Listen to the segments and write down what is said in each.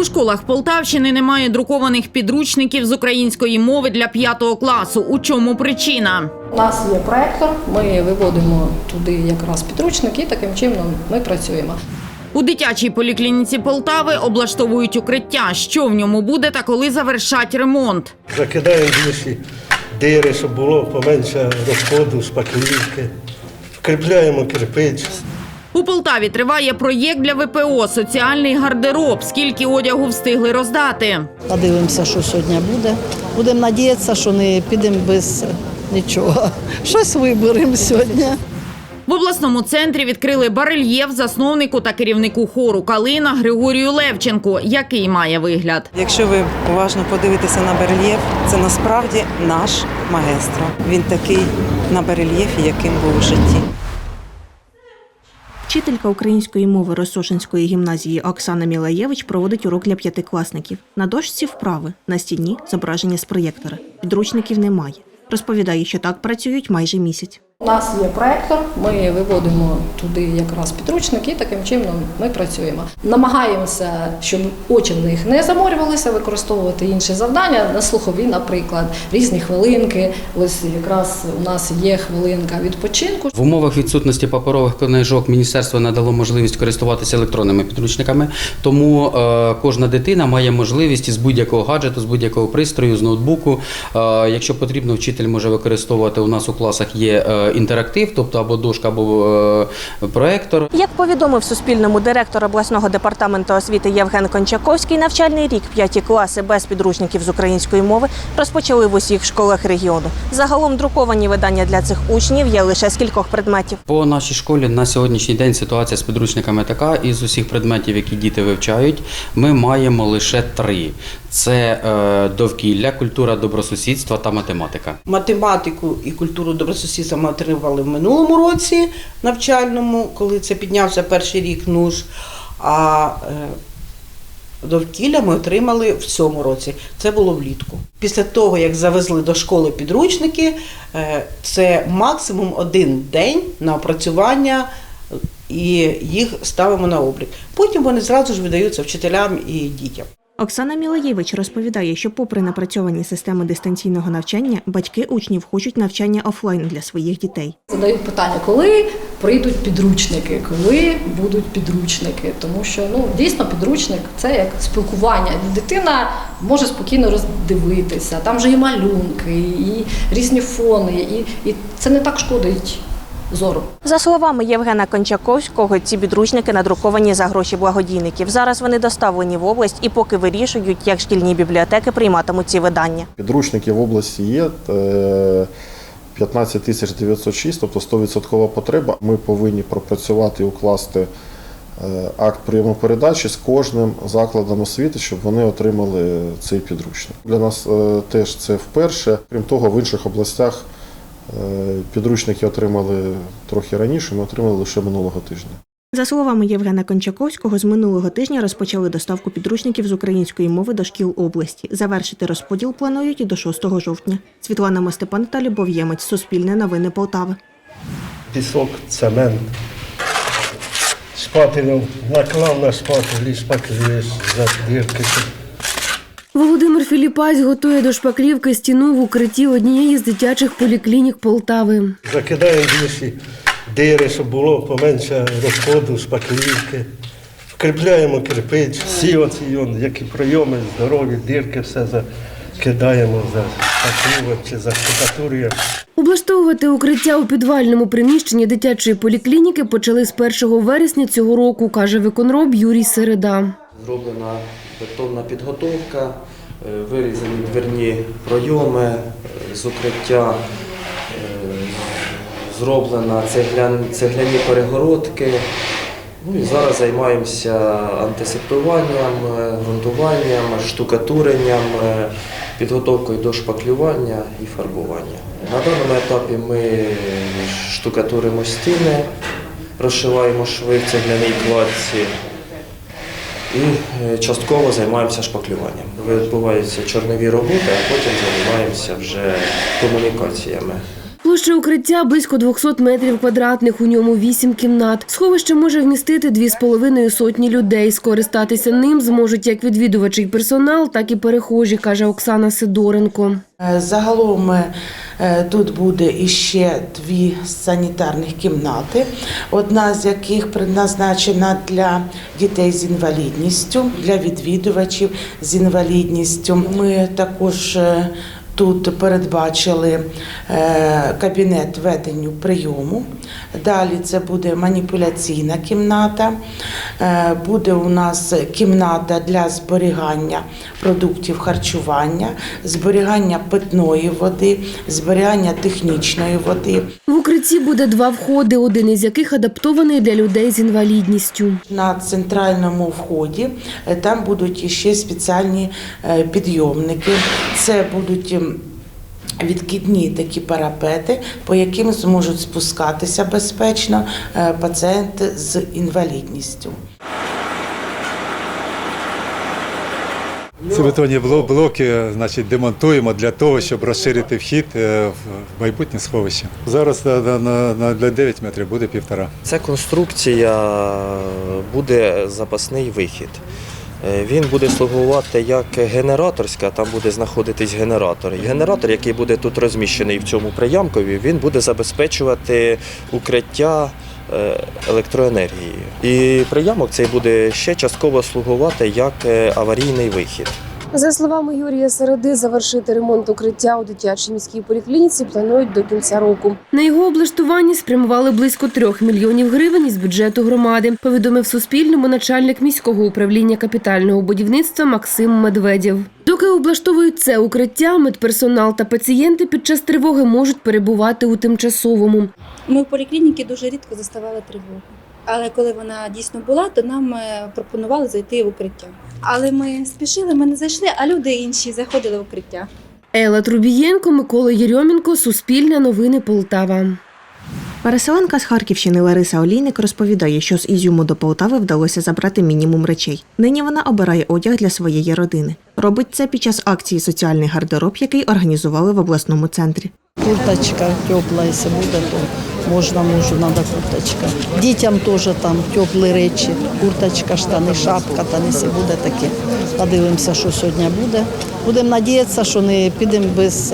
У школах Полтавщини немає друкованих підручників з української мови для п'ятого класу. У чому причина? У нас є проектор, ми виводимо туди якраз підручники, і таким чином ми працюємо. У дитячій поліклініці Полтави облаштовують укриття. Що в ньому буде та коли завершать ремонт? Закидаємо більші дири, щоб було поменше розходу, шпаклівки. Вкріпляємо кирпич. У Полтаві триває проєкт для ВПО Соціальний гардероб. Скільки одягу встигли роздати? Подивимося, що сьогодні буде. Будемо надіятися, що не підемо без нічого. Щось виберемо сьогодні. В обласному центрі відкрили барельєф засновнику та керівнику хору Калина Григорію Левченку, який має вигляд. Якщо ви уважно подивитеся на барельєф, це насправді наш маестро. Він такий на барельєфі, яким був у житті. Вчителька української мови Росошинської гімназії Оксана Мілаєвич проводить урок для п'ятикласників. На дошці вправи, на стіні зображення з проєктора. Підручників немає. Розповідає, що так працюють майже місяць. У нас є проектор, ми виводимо туди якраз підручники, і таким чином ми працюємо. Намагаємося, щоб очі в них не заморювалися, використовувати інші завдання на слухові, наприклад, різні хвилинки. Ось якраз у нас є хвилинка відпочинку. В умовах відсутності паперових книжок міністерство надало можливість користуватися електронними підручниками, тому е, кожна дитина має можливість із будь-якого гаджету, з будь-якого пристрою, з ноутбуку. Е, якщо потрібно, вчитель може використовувати у нас у класах є е, інтерактив, тобто або дошка, або е, проектор. Як повідомив Суспільному директор обласного департаменту освіти Євген Кончаковський, навчальний рік п'яті класи без підручників з української мови розпочали в усіх школах регіону. Загалом друковані видання для цих учнів є лише з кількох предметів. По нашій школі на сьогоднішній день ситуація з підручниками така. Із усіх предметів, які діти вивчають, ми маємо лише три: це е, довкілля, культура добросусідства та математика. Математику і культуру добросусідства ми отримували в минулому році навчальному, коли це піднявся перший рік НУШ. А е, довкілля ми отримали в цьому році. Це було влітку. Після того, як завезли до школи підручники, е, це максимум один день на опрацювання. І їх ставимо на облік. Потім вони зразу ж видаються вчителям і дітям. Оксана Мілаєвич розповідає, що, попри напрацьовані системи дистанційного навчання, батьки учнів хочуть навчання офлайн для своїх дітей. Задають питання, коли прийдуть підручники, коли будуть підручники. Тому що ну дійсно підручник це як спілкування. Дитина може спокійно роздивитися. Там вже і малюнки, і різні фони, і, і це не так шкодить зору. За словами Євгена Кончаковського, ці підручники надруковані за гроші благодійників. Зараз вони доставлені в область і поки вирішують, як шкільні бібліотеки прийматимуть ці видання. Підручників в області є. е, 15 тисяч 906, тобто 100% потреба. Ми повинні пропрацювати і укласти е, акт прийому передачі з кожним закладом освіти, щоб вони отримали цей підручник. Для нас е, теж це вперше. Крім того, в інших областях е, підручники отримали трохи раніше, ми отримали лише минулого тижня. За словами Євгена Кончаковського, з минулого тижня розпочали доставку підручників з української мови до шкіл області. Завершити розподіл планують і до 6 жовтня. Світлана Мостепан та Любов Ємець. Суспільне новини Полтави. Пісок, цемент. Шпателем наклав на і шпаклюєш за дірки. Володимир Філіпась готує до шпаклівки стіну в укритті однієї з дитячих поліклінік Полтави. Закидаємо більші дири, щоб було поменше розходу, шпаклівки. Вкріпляємо кирпич, всі оці, які прийоми, здорові, дірки, все закидаємо, за зашпаклюємо чи заштукатурюємо. Облаштовувати укриття у підвальному приміщенні дитячої поліклініки почали з 1 вересня цього року, каже виконроб Юрій Середа. Зроблена бетонна підготовка, е, вирізані дверні пройоми е, з укриття, е, зроблена цегляні перегородки. Ну і зараз займаємося антисептуванням, ґрунтуванням, штукатуренням, підготовкою до шпаклювання і фарбування. На даному етапі ми штукатуримо стіни, розшиваємо шви в цегляній кладці і е, частково займаємося шпаклюванням. Відбуваються чорнові роботи, а потім займаємося вже комунікаціями. Площа укриття близько 200 метрів квадратних. У ньому вісім кімнат. Сховище може вмістити дві з половиною сотні людей. Скористатися ним зможуть як відвідувачі й персонал, так і перехожі, каже Оксана Сидоренко. Е, Загалом е, тут буде іще дві санітарних кімнати, одна з яких предназначена для дітей з інвалідністю, для відвідувачів з інвалідністю. Ми також е, Тут передбачили е, кабінет веденню прийому. Далі це буде маніпуляційна кімната. Е, Буде у нас кімната для зберігання продуктів харчування, зберігання питної води, зберігання технічної води. В укритті буде два входи, один із яких адаптований для людей з інвалідністю. На центральному вході е, там будуть іще спеціальні підйомники. Це будуть відкидні такі парапети, по яким зможуть спускатися безпечно е, пацієнти з інвалідністю. Ці бетонні блоки значить, демонтуємо для того, щоб розширити вхід е, в майбутнє сховище. Зараз на, на, на, на для 9 метрів буде півтора. Ця конструкція буде запасний вихід. Е, Він буде слугувати як генераторська, там буде знаходитись генератор. Генератор, який буде тут розміщений в цьому приямкові, він буде забезпечувати укриття е, електроенергією. І приямок цей буде ще частково слугувати як е, аварійний вихід. За словами Юрія Середи, завершити ремонт укриття у дитячій міській поліклініці планують до кінця року. На його облаштуванні спрямували близько трьох мільйонів гривень із бюджету громади. Повідомив Суспільному начальник міського управління капітального будівництва Максим Медведєв. Доки облаштовують це укриття, медперсонал та пацієнти під час тривоги можуть перебувати у тимчасовому. Ми в поліклініці дуже рідко заставали тривогу. Але коли вона дійсно була, то нам е, пропонували зайти в укриття. Але ми спішили, ми не зайшли, а люди інші заходили в укриття. Елла Трубієнко, Микола Єрьомінко, Суспільне новини Полтава. Переселенка з Харківщини Лариса Олійник розповідає, що з Ізюму до Полтави вдалося забрати мінімум речей. Нині вона обирає одяг для своєї родини. Робить це під час акції Соціальний гардероб, який організували в обласному центрі. Курточка тепла, якщо буде, то можна, можу, треба курточка. Дітям теж там теплі речі, курточка, штани, шапка, там, якщо буде таке. Подивимося, що сьогодні буде. Будемо сподіватися, що не підемо без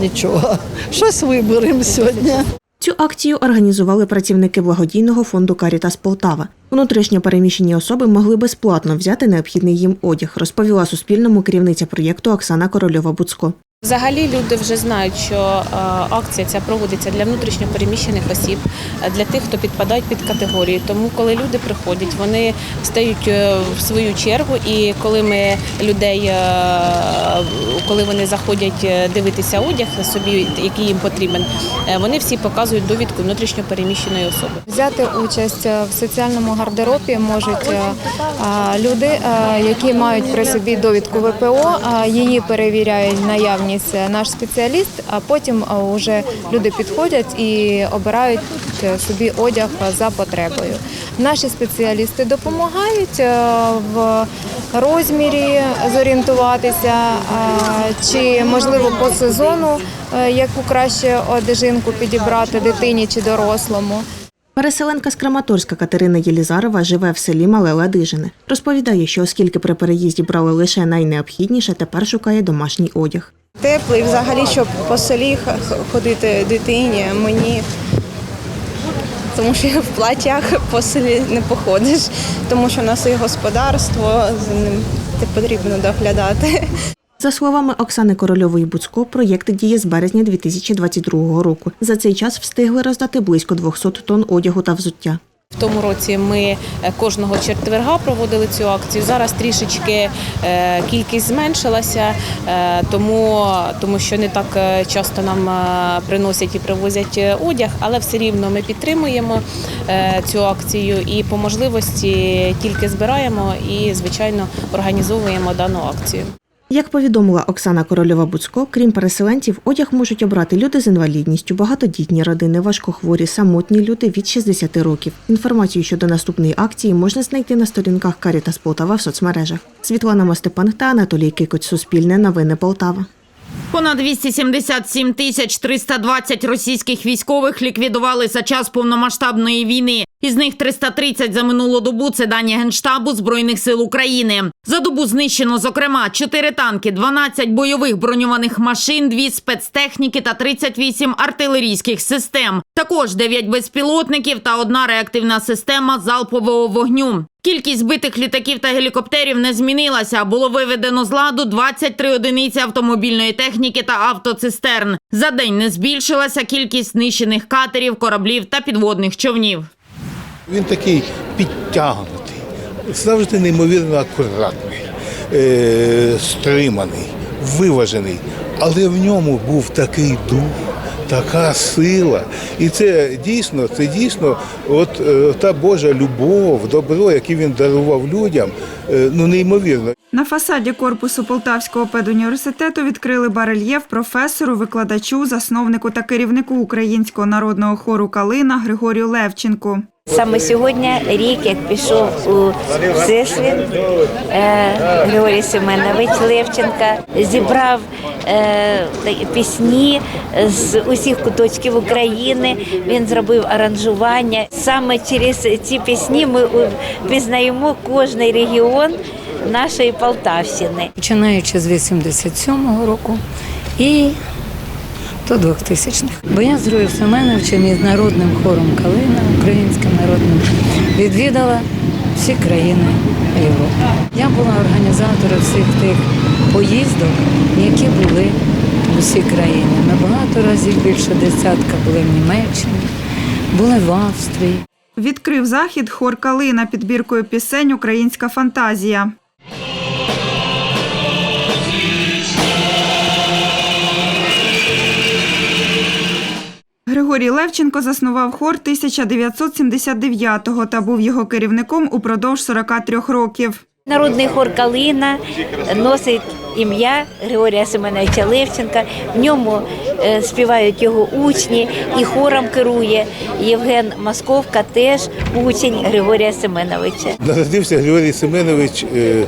нічого. Щось виберемо сьогодні. Цю акцію організували працівники благодійного фонду Карітас Полтава. Внутрішньо переміщені особи могли безплатно взяти необхідний їм одяг, розповіла Суспільному керівниця проєкту Оксана Корольова-Буцко. Взагалі люди вже знають, що е, акція ця проводиться для внутрішньопереміщених осіб, е, для тих, хто підпадають під категорії. Тому, коли люди приходять, вони стають е, в свою чергу, і коли ми людей, коли вони заходять дивитися одяг собі, який їм потрібен, вони всі показують довідку внутрішньопереміщеної особи. Взяти участь в соціальному гардеробі можуть люди, які мають при собі довідку ВПО. Її перевіряють наявність е, наш спеціаліст, а потім вже люди підходять і обирають е, собі одяг е, за потребою. Наші спеціалісти допомагають е, в розмірі зорієнтуватися, чи можливо по сезону яку краще одежинку підібрати дитині чи дорослому. Переселенка з Краматорська Катерина Єлізарова живе в селі Мале Ладижине. Розповідає, що оскільки при переїзді брали лише найнеобхідніше, тепер шукає домашній одяг. Теплий, взагалі, щоб по селі х- худити дитині, мені. Тому що в платях по селі не походиш, тому що у нас і господарство, за ним потрібно доглядати. За словами Оксани Корольової Буцько, проєкт діє з березня 2022 року. За цей час встигли роздати близько 200 тонн одягу та взуття. В тому році ми е, кожного четверга проводили цю акцію. Зараз трішечки е, кількість зменшилася, е, тому, тому що не так часто нам приносять і привозять одяг, але все рівно ми підтримуємо цю акцію і по можливості тільки збираємо і, звичайно, організовуємо дану акцію. Як повідомила Оксана Корольова-Буцько, крім переселенців, одяг можуть обрати люди з інвалідністю, багатодітні родини, важкохворі, самотні люди від 60 років. Інформацію щодо наступної акції можна знайти на сторінках Карітас Полтава в соцмережах. Світлана Мостепан та Анатолій Кикоць. Суспільне новини Полтава. Понад 277 тисяч 320 російських військових ліквідували за час повномасштабної війни. Із них 330 за минулу добу – це дані Генштабу Збройних сил України. За добу знищено, зокрема, 4 танки, 12 бойових броньованих машин, 2 спецтехніки та 38 артилерійських систем. Також 9 безпілотників та одна реактивна система залпового вогню. Кількість збитих літаків та гелікоптерів не змінилася. Було виведено з ладу 23 одиниці автомобільної техніки та автоцистерн. За день не збільшилася кількість знищених катерів, кораблів та підводних човнів. Він такий підтягнутий, завжди неймовірно акуратний, е, стриманий, виважений. Але в ньому був такий дух, така сила. І це дійсно, це дійсно, от е, та Божа любов, добро, яке він дарував людям, е, ну неймовірно. На фасаді корпусу Полтавського педуніверситету відкрили барельєф професору, викладачу, засновнику та керівнику українського народного хору Калина Григорію Левченку. Саме сьогодні рік, як пішов у Всесвіт е, Григорій Семенович Левченка, зібрав е, пісні з усіх куточків України. Він зробив аранжування. Саме через ці пісні ми пізнаємо кожний регіон нашої Полтавщини. починаючи з 87-го року і до 2000-х. Бо я з Героїв Семеновичем і народним хором Калина, українським народним, відвідала всі країни Європи. Я була організатором всіх тих поїздок, які були в усі країни. Ми багато разів більше десятка були в Німеччині, були в Австрії. Відкрив захід хор Калина підбіркою пісень Українська фантазія. Григорій Левченко заснував хор 1979-го та був його керівником упродовж 43 років. Народний хор Калина носить ім'я Григорія Семеновича Левченка. В ньому е, співають його учні і хором керує Євген Масковка, теж учень Григорія Семеновича. Народився Григорій Семенович е,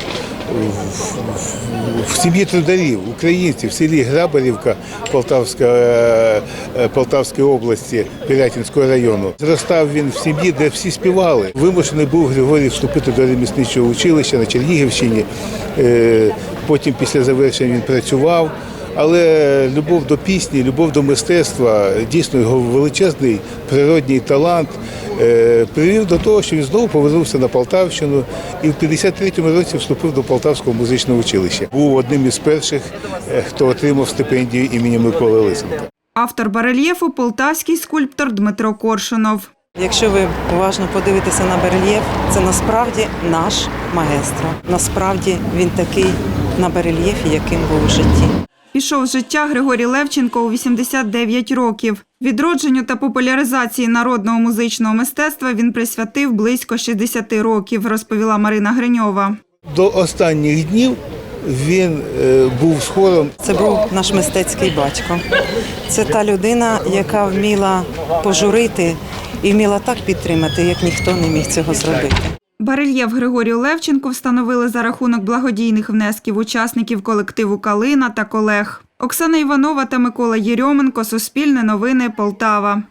в, в- сім'ї трударів, українців, в селі Грабарівка Полтавська, е, е, Полтавської області, Пирятинського району. Зростав він в сім'ї, де всі співали. Вимушений був Григорій вступити до ремісничого училища на Чернігівщині. Е, Потім після завершення він працював. Але любов до пісні, любов до мистецтва, дійсно його величезний природній талант е, привів до того, що він знову повернувся на Полтавщину і в 53-му році вступив до Полтавського музичного училища. Був одним із перших, е, хто отримав стипендію імені Миколи Лисенка. Автор барельєфу полтавський скульптор Дмитро Коршунов. Якщо ви уважно подивитеся на барельєф, це насправді наш маестро. Насправді він такий на барельєфі, яким був у житті. Пішов з життя Григорій Левченко у 89 років. Відродженню та популяризації народного музичного мистецтва він присвятив близько 60 років, розповіла Марина Гриньова. До останніх днів він е, був з хором. Це був наш мистецький батько. Це та людина, яка вміла пожурити і вміла так підтримати, як ніхто не міг цього зробити. Барельєф Григорію Левченку встановили за рахунок благодійних внесків учасників колективу Калина та колег. Оксана Іванова та Микола Єрьоменко. Суспільне новини Полтава.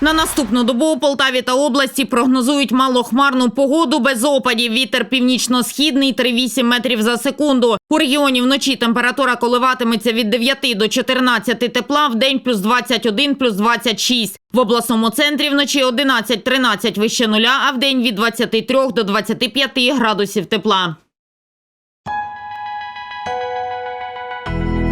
На наступну добу у Полтаві та області прогнозують малохмарну погоду без опадів. Вітер північно-східний 3,8 метрів за секунду. У регіоні вночі температура коливатиметься від 9 до 14 тепла, в день плюс 21, плюс 26. В обласному центрі вночі 11-13 вище нуля, а в день від 23 до 25 градусів тепла.